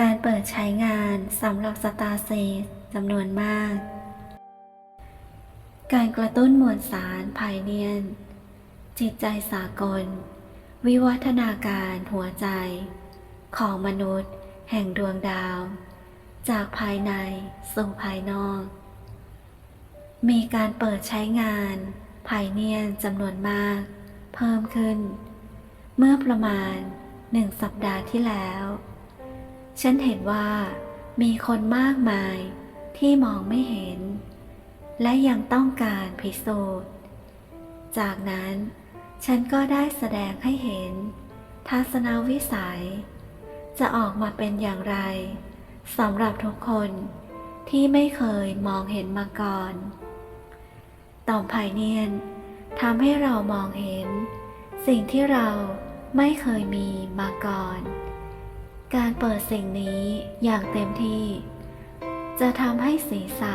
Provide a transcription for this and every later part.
การเปิดใช้งานสำหรับสตาร์เซลจำนวนมาก การกระตุ้นมวลสารภายเนียน จิตใจสากล วิวัฒนาการหัวใจ ของมนุษย์ แห่งดวงดาว จากภายในสู่ภายนอก มีการเปิดใช้งานภายเนียนจำนวนมาก เพิ่มขึ้น เมื่อประมาณหนึ่งสัปดาห์ที่แล้ว ฉันเห็นว่ามีคนมากมายที่มองไม่เห็น และยังต้องการพิสูจน์ จากนั้นฉันก็ได้แสดงให้เห็น ทัศนวิสัย จะออกมาเป็นอย่างไรสำหรับทุกคนที่ไม่เคยมองเห็นมาก่อน ต่อมภายเนียนทำให้เรามองเห็น สิ่งที่เราไม่เคยมีมาก่อน การเปิดสิ่งนี้อย่างเต็มที่ จะทำให้ศีรษะ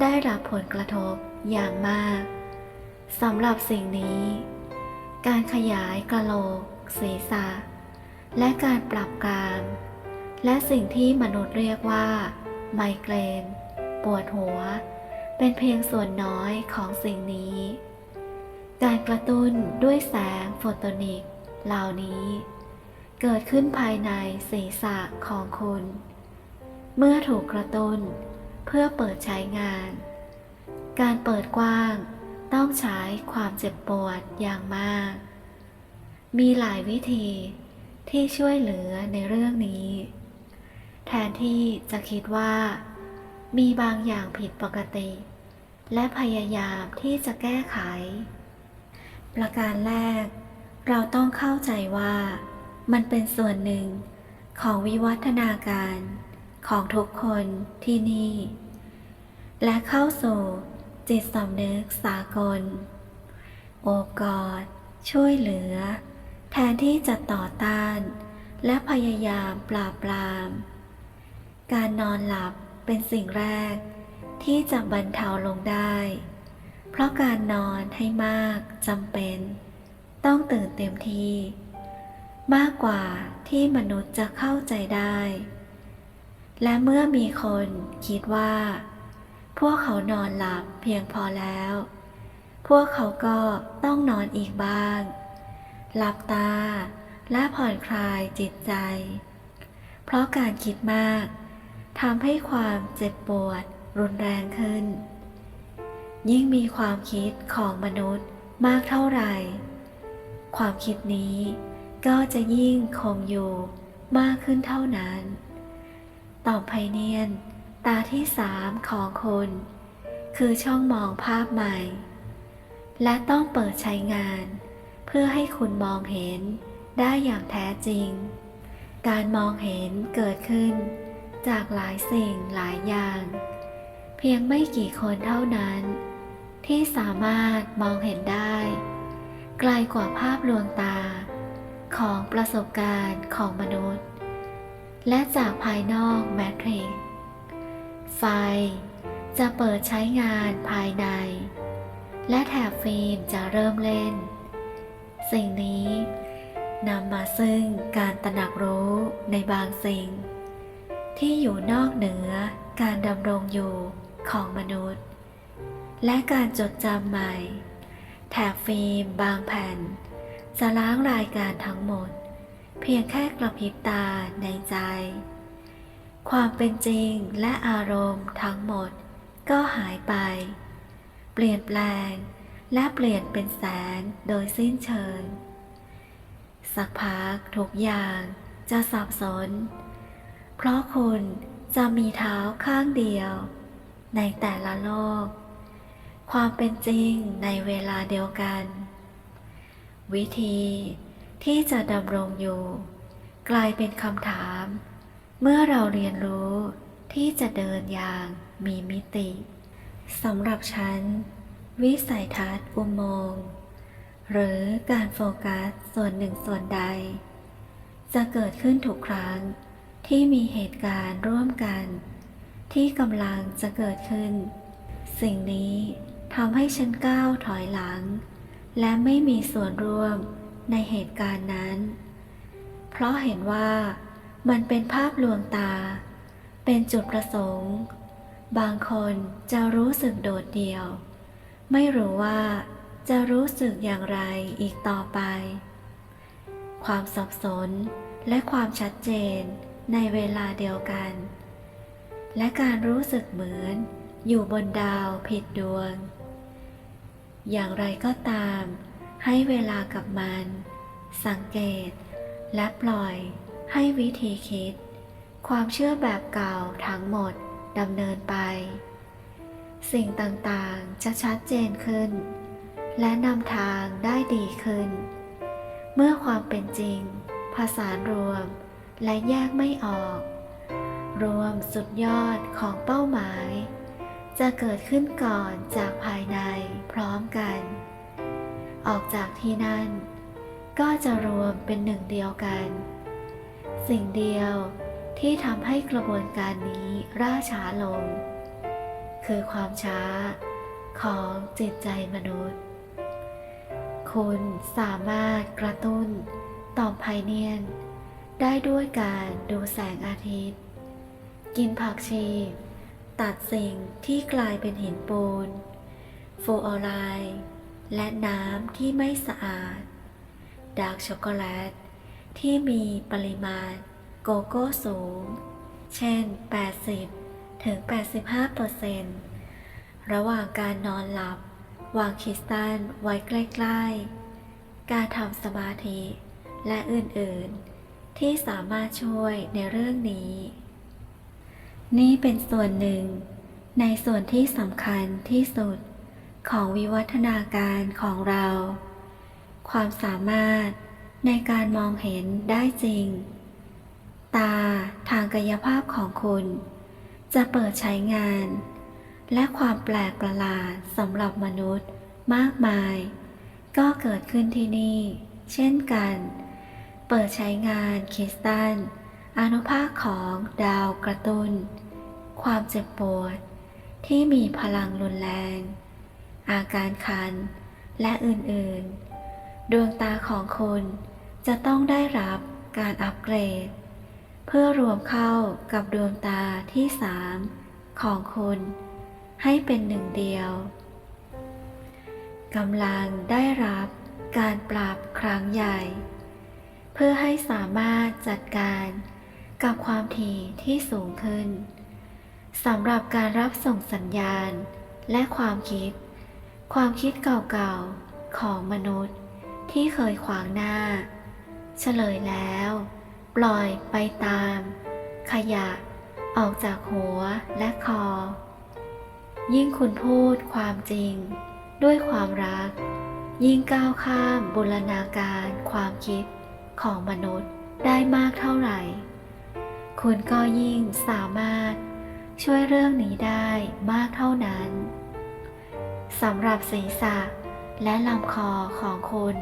ได้รับผลกระทบอย่างมากสำหรับสิ่งนี้ การขยายกระโหลก ศีรษะ และการปรับกราม และสิ่งที่มนุษย์เรียกว่า ไมเกรน ปวดหัว เป็นเพียงส่วนน้อยของสิ่งนี้ การกระตุ้นด้วยแสงโฟโตนิกเหล่านี้ เกิดขึ้นภายในศีรษะของคุณ เมื่อถูกกระตุ้นเพื่อเปิดใช้งาน การเปิดกว้างต้องใช้ความเจ็บปวดอย่างมาก มีหลายวิธีที่ช่วยเหลือในเรื่องนี้ แทนที่จะคิดว่า มีบางอย่างผิดปกติ และพยายามที่จะแก้ไข ประการแรก เราต้องเข้าใจว่า มันเป็นส่วนหนึ่งของวิวัฒนาการของทุกคนที่นี่ และเข้าสู่จิตสำนึกสากล โอบกอด ช่วยเหลือ แทนที่จะต่อต้าน และพยายามปราบปราม การนอนหลับเป็นสิ่งแรกที่จะบรรเทาลงได้ เพราะการนอนให้มากจำเป็น ต้องตื่นเต็มที่ มากกว่าที่มนุษย์จะเข้าใจได้ และเมื่อมีคนคิดว่า พวกเขานอนหลับเพียงพอแล้ว พวกเขาก็ต้องนอนอีกบ้าง หลับตาและผ่อนคลายจิตใจ เพราะการคิดมากทำให้ความเจ็บปวดรุนแรงขึ้น ยิ่งมีความคิดของมนุษย์มากเท่าไหร่ ความคิดนี้ ก็จะยิ่งคงอยู่มากขึ้นเท่านั้น ต่อมไพเนียน ตาที่สามของคุณคือช่องมองภาพใหม่ และต้องเปิดใช้งาน เพื่อให้คุณมองเห็นได้อย่างแท้จริง การมองเห็นเกิดขึ้น จากหลายสิ่งหลายอย่าง เพียงไม่กี่คนเท่านั้น ที่สามารถมองเห็นได้ ไกลกว่าภาพลวงตา ของประสบการณ์ของมนุษย์ และจากภายนอกแมทริกไฟจะเปิดใช้งานภายใน และแถบฟิล์มจะเริ่มเล่น สิ่งนี้นำมาซึ่งการตระหนักรู้ในบางสิ่ง ที่อยู่นอกเหนือการดำรงอยู่ของมนุษย์ และการจดจำใหม่ แถบฟิล์มบางแผ่น จะล้างรายการทั้งหมด เพียงแค่กระพริบตาในใจ ความเป็นจริงและอารมณ์ทั้งหมดก็หายไป เปลี่ยนแปลงและเปลี่ยนเป็นแสงโดยสิ้นเชิง สักพักทุกอย่างจะสับสน เพราะคุณจะมีเท้าข้างเดียว ในแต่ละโลก ความเป็นจริงในเวลาเดียวกัน วิธีที่จะดำรงอยู่ กลายเป็นคำถาม เมื่อเราเรียนรู้ที่จะเดินอย่างมีมิติสำหรับฉัน วิสัยทัศน์อุโมงค์หรือการโฟกัสส่วนหนึ่งส่วนใด จะเกิดขึ้นทุกครั้งที่มีเหตุการณ์ร่วมกัน ที่กำลังจะเกิดขึ้น สิ่งนี้ทำให้ฉันก้าวถอยหลัง และไม่มีส่วนร่วมในเหตุการณ์นั้น เพราะเห็นว่ามันเป็นภาพลวงตา เป็นจุดประสงค์ บางคนจะรู้สึกโดดเดี่ยว ไม่รู้ว่าจะรู้สึกอย่างไรอีกต่อไป ความสับสนและความชัดเจนในเวลาเดียวกัน และการรู้สึกเหมือนอยู่บนดาวผิดดวง อย่างไรก็ตาม ให้เวลากับมัน สังเกต และปล่อยให้วิธีคิด ความเชื่อแบบเก่าทั้งหมดดำเนินไป สิ่งต่างๆจะชัดเจนขึ้น และนำทางได้ดีขึ้น เมื่อความเป็นจริง ผสานรวมและแยกไม่ออก รวมสุดยอดของเป้าหมาย จะเกิดขึ้นก่อนจากภายในพร้อมกัน ออกจากที่นั่น ก็จะรวมเป็นหนึ่งเดียวกัน สิ่งเดียวที่ทำให้กระบวนการนี้ร่าช้าลง คือความช้าของจิตใจมนุษย์ คุณสามารถกระตุ้นต่อมไพเนียน ได้ด้วยการดูแสงอาทิตย์ กินผักชี ตัดสิ่งที่กลายเป็นหินปูนฟลูออไรด์และน้ำที่ไม่สะอาด ดาร์กช็อกโกแลต ที่มีปริมาณโกโก้สูง เช่น 80 ถึง 85เปอร์เซนต์ระหว่างการนอนหลับ วางคริสตัลไว้ใกล้ ๆ การทำสมาธิ และอื่น ๆ ที่สามารถช่วยในเรื่องนี้ นี่เป็นส่วนหนึ่ง ในส่วนที่สำคัญที่สุด ของวิวัฒนาการของเรา ความสามารถในการมองเห็นได้จริง ตาทางกายภาพของคุณ จะเปิดใช้งาน และความแปลกประหลาดสำหรับมนุษย์มากมาย ก็เกิดขึ้นที่นี่ เช่นกัน เปิดใช้งานคริสตัล อนุภาคของดาวกระตุน้น ความเจ็บปวดที่มีพลังรุนแรง อาการคัน และอื่นๆ ดวงตาของคุณจะต้องได้รับการอัปเกรด เพื่อรวมเข้ากับดวงตาที่สามของคุณให้เป็นหนึ่งเดียวกำลังได้รับการปรับครั้งใหญ่ เพื่อให้สามารถจัดการ กับความถี่ที่สูงขึ้นสำหรับการรับส่งสัญญาณ และความคิด ความคิดเก่าๆของมนุษย์ที่เคยขวางหน้า เฉลยแล้ว ปล่อยไปตาม ขยะ ออกจากหัวและคอ ยิ่งคุณพูดความจริง ด้วยความรัก ยิ่งก้าวข้ามบูรณาการความคิดของมนุษย์ได้มากเท่าไหร่ คุณก็ยิ่งสามารถช่วยเรื่องนี้ได้มากเท่านั้นสำหรับศีรษะและลำคอของคุณ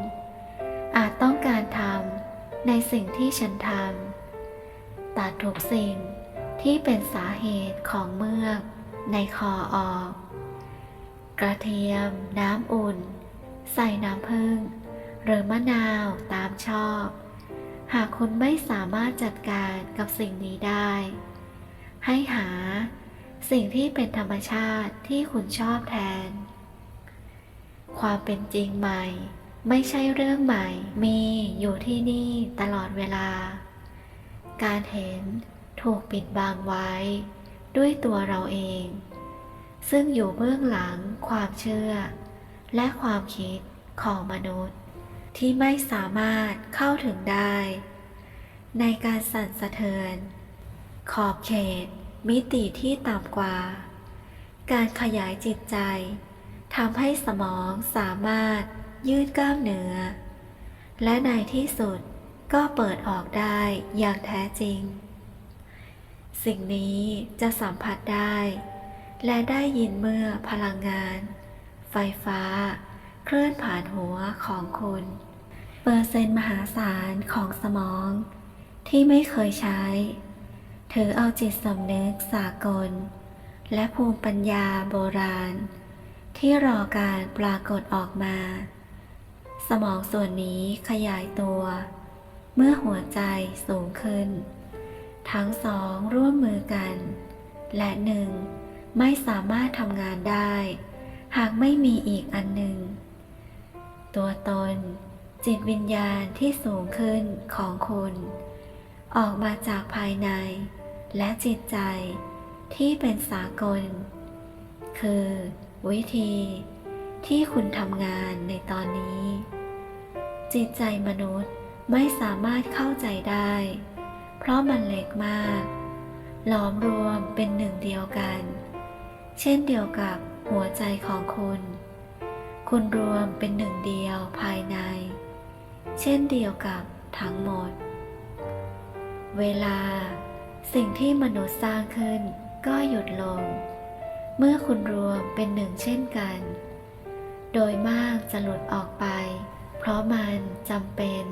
อาจต้องการทำในสิ่งที่ฉันทำตัดทุกสิ่งที่เป็นสาเหตุของเมือกในคอออก กระเทียม น้ำอุ่น ใส่น้ำผึ้งหรือมะนาวตามชอบ หากคุณไม่สามารถจัดการกับสิ่งนี้ได้ ให้หาสิ่งที่เป็นธรรมชาติที่คุณชอบแทน ความเป็นจริงใหม่ ไม่ใช่เรื่องใหม่ มีอยู่ที่นี่ตลอดเวลา การเห็นถูกปิดบังไว้ ด้วยตัวเราเอง ซึ่งอยู่เบื้องหลังความเชื่อ และความคิดของมนุษย์ ที่ไม่สามารถเข้าถึงได้ ในการสั่นสะเทือน ขอบเขต มิติที่ต่ำกว่า การขยายจิตใจทำให้สมองสามารถยืดกล้ามเนื้อ และในที่สุดก็เปิดออกได้อย่างแท้จริง สิ่งนี้จะสัมผัสได้ และได้ยินเมื่อพลังงาน ไฟฟ้า เคลื่อนผ่านหัวของคุณ เปอร์เซ็นต์มหาศาลของสมอง ที่ไม่เคยใช้ ถือเอาจิตสำนึกสากล และภูมิปัญญาโบราณ ที่รอการปรากฏออกมา สมองส่วนนี้ขยายตัว เมื่อหัวใจสูงขึ้น ทั้งสองร่วมมือกัน และหนึ่งไม่สามารถทำงานได้ หากไม่มีอีกอันหนึ่ง ตัวตน จิตวิญญาณที่สูงขึ้นของคุณ ออกมาจากภายใน และจิตใจที่เป็นสากล คือ วิธีที่คุณทำงานในตอนนี้ จิตใจมนุษย์ไม่สามารถเข้าใจได้ เพราะมันเล็กมากหลอมรวมเป็นหนึ่งเดียวกัน เช่นเดียวกับหัวใจของคุณ คุณรวมเป็นหนึ่งเดียวภายใน เช่นเดียวกับทั้งหมด เวลาสิ่งที่มนุษย์สร้างขึ้นก็หยุดลง เมื่อคุณรวมเป็นหนึ่งเช่นกัน โดยมากจะหลุดออกไป เพราะมันจำเป็น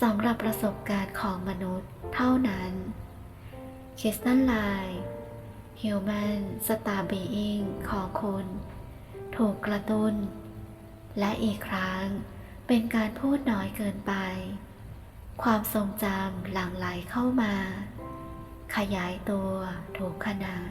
สำหรับประสบการณ์ของมนุษย์เท่านั้นคิสตันไลน์ Human Star Being ของคุณ ถูกกระตุ้น และอีกครั้งเป็นการพูดน้อยเกินไป ความทรงจำหลั่งไหลเข้ามา ขยายตัวถูกขนาด